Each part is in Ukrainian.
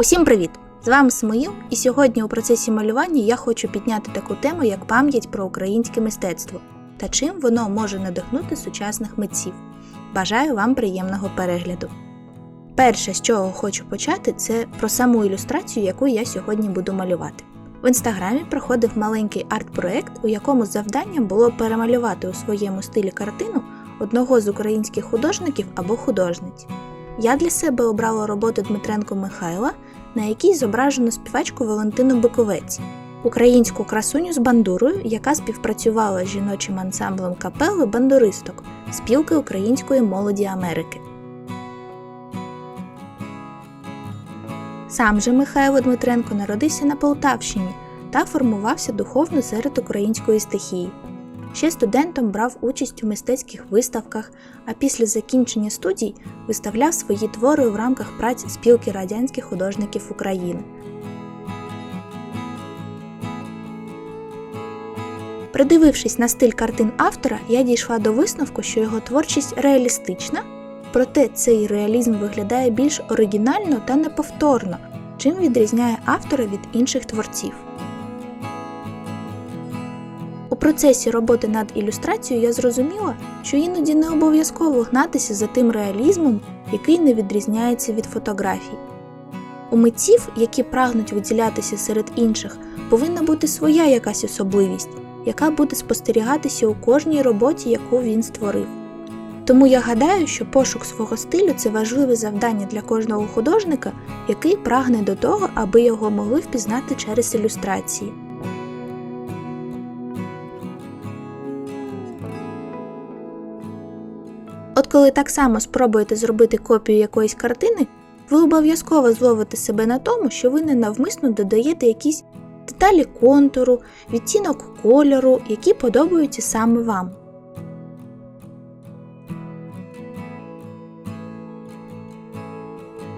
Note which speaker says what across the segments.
Speaker 1: Усім привіт! З вами Смоїл, і сьогодні у процесі малювання я хочу підняти таку тему, як пам'ять про українське мистецтво та чим воно може надихнути сучасних митців. Бажаю вам приємного перегляду. Перше, з чого хочу почати, це про саму ілюстрацію, яку я сьогодні буду малювати. В інстаграмі проходив маленький арт-проект, у якому завданням було перемалювати у своєму стилі картину одного з українських художників або художниць. Я для себе обрала роботу Дмитренко Михайла, на якій зображено співачку Валентину Биковець, українську красуню з бандурою, яка співпрацювала з жіночим ансамблем капели Бандуристок, спілки української молоді Америки. Сам же Михайло Дмитренко народився на Полтавщині та формувався духовно серед української стихії. Ще студентом брав участь у мистецьких виставках, а після закінчення студій виставляв свої твори в рамках праць спілки радянських художників України. Придивившись на стиль картин автора, я дійшла до висновку, що його творчість реалістична, проте цей реалізм виглядає більш оригінально та неповторно, чим відрізняє автора від інших творців. Процесі роботи над ілюстрацією я зрозуміла, що іноді не обов'язково гнатися за тим реалізмом, який не відрізняється від фотографій. У митців, які прагнуть виділятися серед інших, повинна бути своя якась особливість, яка буде спостерігатися у кожній роботі, яку він створив. Тому я гадаю, що пошук свого стилю це важливе завдання для кожного художника, який прагне до того, аби його могли впізнати через ілюстрації. Коли так само спробуєте зробити копію якоїсь картини, ви обов'язково зловите себе на тому, що ви ненавмисно додаєте якісь деталі контуру, відтінок кольору, які подобаються саме вам.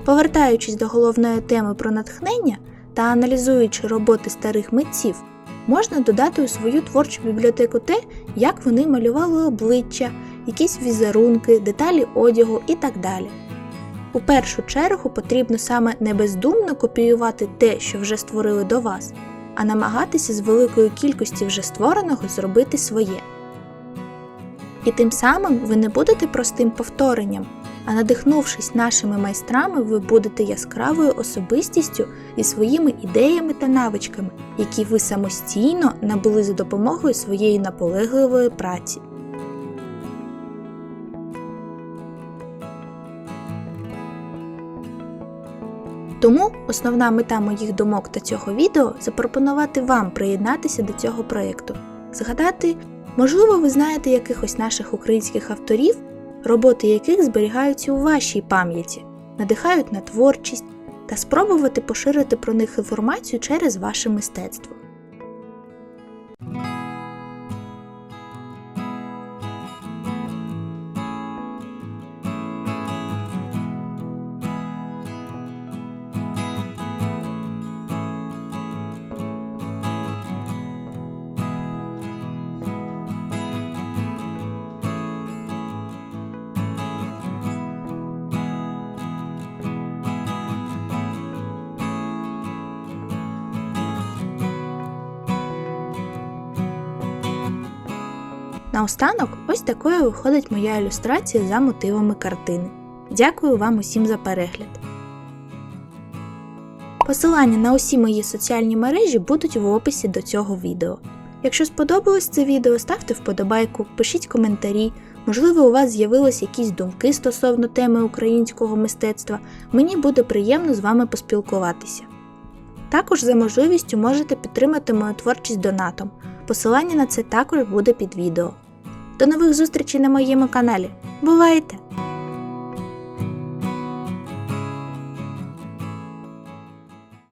Speaker 1: Повертаючись до головної теми про натхнення та аналізуючи роботи старих митців, можна додати у свою творчу бібліотеку те, як вони малювали обличчя, якісь візерунки, деталі одягу і так далі. У першу чергу потрібно саме не бездумно копіювати те, що вже створили до вас, а намагатися з великої кількості вже створеного зробити своє. І тим самим ви не будете простим повторенням, а надихнувшись нашими майстрами, ви будете яскравою особистістю зі своїми ідеями та навичками, які ви самостійно набули за допомогою своєї наполегливої праці. Тому основна мета моїх думок та цього відео запропонувати вам приєднатися до цього проєкту, згадати, можливо, ви знаєте якихось наших українських авторів, роботи яких зберігаються у вашій пам'яті, надихають на творчість та спробувати поширити про них інформацію через ваше мистецтво. Наостанок, ось такою виходить моя ілюстрація за мотивами картини. Дякую вам усім за перегляд. Посилання на усі мої соціальні мережі будуть в описі до цього відео. Якщо сподобалось це відео, ставте вподобайку, пишіть коментарі, можливо, у вас з'явились якісь думки стосовно теми українського мистецтва, мені буде приємно з вами поспілкуватися. Також за можливістю можете підтримати мою творчість донатом. Посилання на це також буде під відео. До нових зустрічей на моєму каналі. Бувайте!